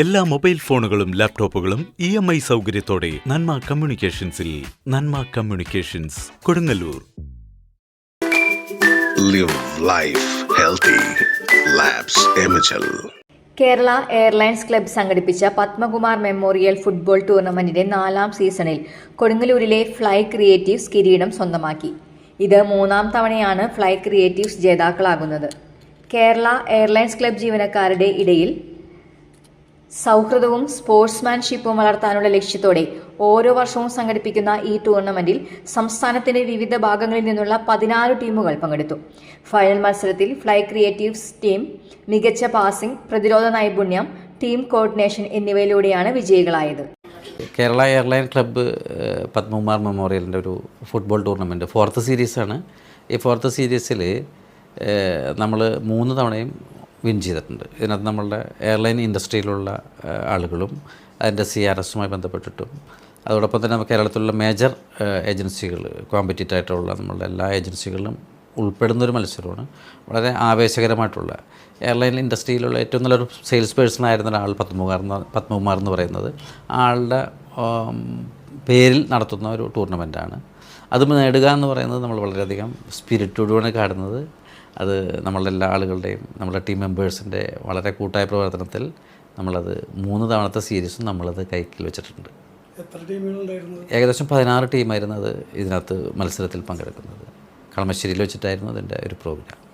എല്ലാ മൊബൈൽ ഫോണുകളും ലാപ്ടോപ്പുകളും ഇ എം ഐ സൗകര്യത്തോടെ Nanma കമ്മ്യൂണിക്കേഷൻസിൽ Nanma communications Kodungallur. Live life healthy. Kerala airlines club സംഘടിപ്പിച്ച പത്മകുമാർ മെമ്മോറിയൽ ഫുട്ബോൾ ടൂർണമെന്റിന്റെ നാലാം സീസണിൽ കൊടുങ്ങല്ലൂരിലെ ഫ്ലൈ ക്രിയേറ്റീവ്സ് കിരീടം സ്വന്തമാക്കി. ഇത് മൂന്നാം തവണയാണ് ഫ്ലൈ ക്രിയേറ്റീവ്സ് ജേതാക്കളാകുന്നത്. കേരള എയർലൈൻസ് ക്ലബ്ബ് ജീവനക്കാരുടെ ഇടയിൽ സൗഹൃദവും സ്പോർട്സ്മാൻഷിപ്പും വളർത്താനുള്ള ലക്ഷ്യത്തോടെ ഓരോ വർഷവും സംഘടിപ്പിക്കുന്ന ഈ ടൂർണമെന്റിൽ സംസ്ഥാനത്തിന്റെ വിവിധ ഭാഗങ്ങളിൽ നിന്നുള്ള പതിനാറ് ടീമുകൾ പങ്കെടുത്തു. ഫൈനൽ മത്സരത്തിൽ ഫ്ലൈ ക്രിയേറ്റീവ്സ് ടീം മികച്ച പാസിംഗ് പ്രതിരോധ നൈപുണ്യം ടീം കോർഡിനേഷൻ എന്നിവയിലൂടെയാണ് വിജയികളായത്. കേരള എയർലൈൻ ക്ലബ്ബ് പത്മകുമാർ മെമ്മോറിയലിന്റെ ഒരു ഫുട്ബോൾ ടൂർണമെന്റ് ഫോർത്ത് സീരീസാണ്. ഈ ഫോർത്ത് സീരീസിൽ നമ്മൾ മൂന്ന് തവണയും വിൻ ചെയ്തിട്ടുണ്ട്. ഇതിനകത്ത് നമ്മളുടെ എയർലൈൻ ഇൻഡസ്ട്രിയിലുള്ള ആളുകളും അതിന്റെ സി ആർ എസുമായി ബന്ധപ്പെട്ടിട്ടും അതോടൊപ്പം തന്നെ നമുക്ക് കേരളത്തിലുള്ള മേജർ ഏജൻസികൾ കോമ്പറ്റീറ്റ് ആയിട്ടുള്ള നമ്മളുടെ എല്ലാ ഏജൻസികളിലും ഉൾപ്പെടുന്നൊരു മത്സരമാണ്. വളരെ ആവേശകരമായിട്ടുള്ള എയർലൈൻ ഇൻഡസ്ട്രിയിലുള്ള ഏറ്റവും നല്ലൊരു സെയിൽസ് പേഴ്സൺ ആയിരുന്ന ഒരാൾ പത്മകുമാർ എന്ന് പത്മകുമാർ എന്ന് പറയുന്നത് ആളുടെ പേരിൽ നടത്തുന്ന ഒരു ടൂർണമെന്റാണ് അത് നേടുക എന്ന് പറയുന്നത് നമ്മൾ വളരെയധികം സ്പിരിറ്റോടുകൂടെ കാണുന്നത്. അത് നമ്മളുടെ എല്ലാ ആളുകളുടെയും നമ്മുടെ ടീം മെമ്പേഴ്സിന്റെ വളരെ കൂട്ടായ പ്രവർത്തനത്തിൽ നമ്മളത് മൂന്ന് തവണത്തെ സീരീസും നമ്മളത് കൈക്കിൽ വെച്ചിട്ടുണ്ട്. ഏകദേശം പതിനാറ് ടീമായിരുന്നു അത് ഇതിനകത്ത് മത്സരത്തിൽ പങ്കെടുക്കുന്നത്. കളമശ്ശേരിയിൽ വെച്ചിട്ടായിരുന്നു അതിന്റെ ഒരു പ്രോഗ്രാം